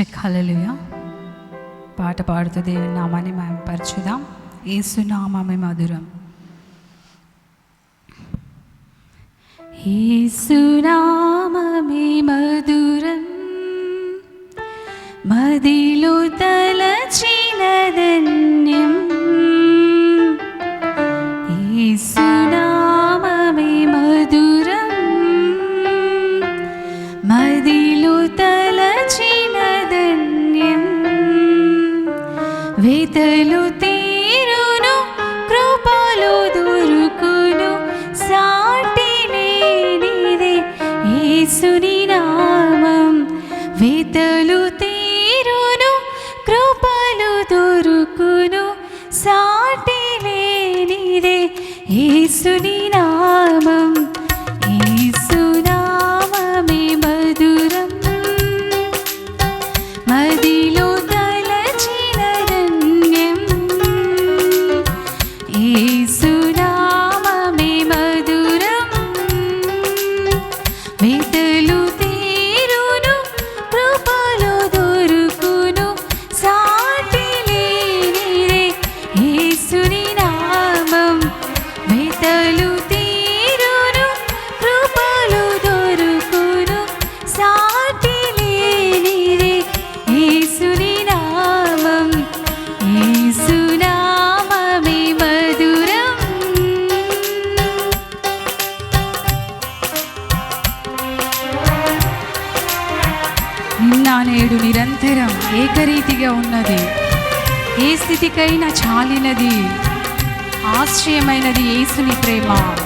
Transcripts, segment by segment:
Check హల్లెలూయా. పాట పాడుతూ దేవుని నామాన్ని మేము పరిచుదాం ఏసునామమే మధురం. ఏసు మధురం. మదిలో వేతలు తీరును కృపలు దొరుకును. సాటి లేనిదే యేసుని నామం. వేతలు తీరును కృపలు దొరుకును. సాటి లేనిదే యేసుని నామం వేదలు నేడు నిరంతరం ఏకరీతిగా ఉన్నది. ఏ స్థితికైనా చాలినది. ఆశ్రయమైనది ఏసుని ప్రేమ.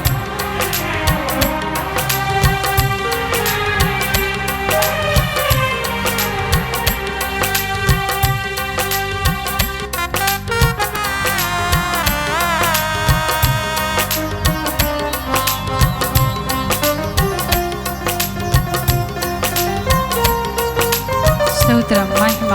స్తోత్రం మహిమ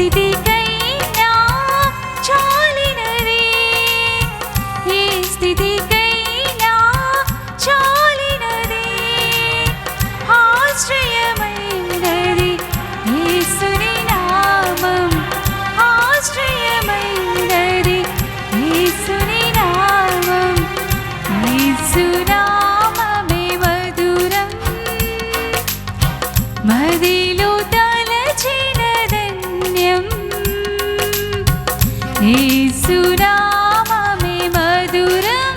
ఏ యేసు నామమే మధురం.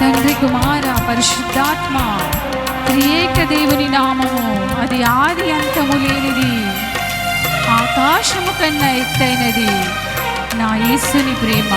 తండ్రి కుమార పరిశుద్ధాత్మ త్రియేక దేవుని నామము అది ఆది అంతము లేనిది ఆకాశము కన్నా ఎత్తైనది నా యేసుని ప్రేమ.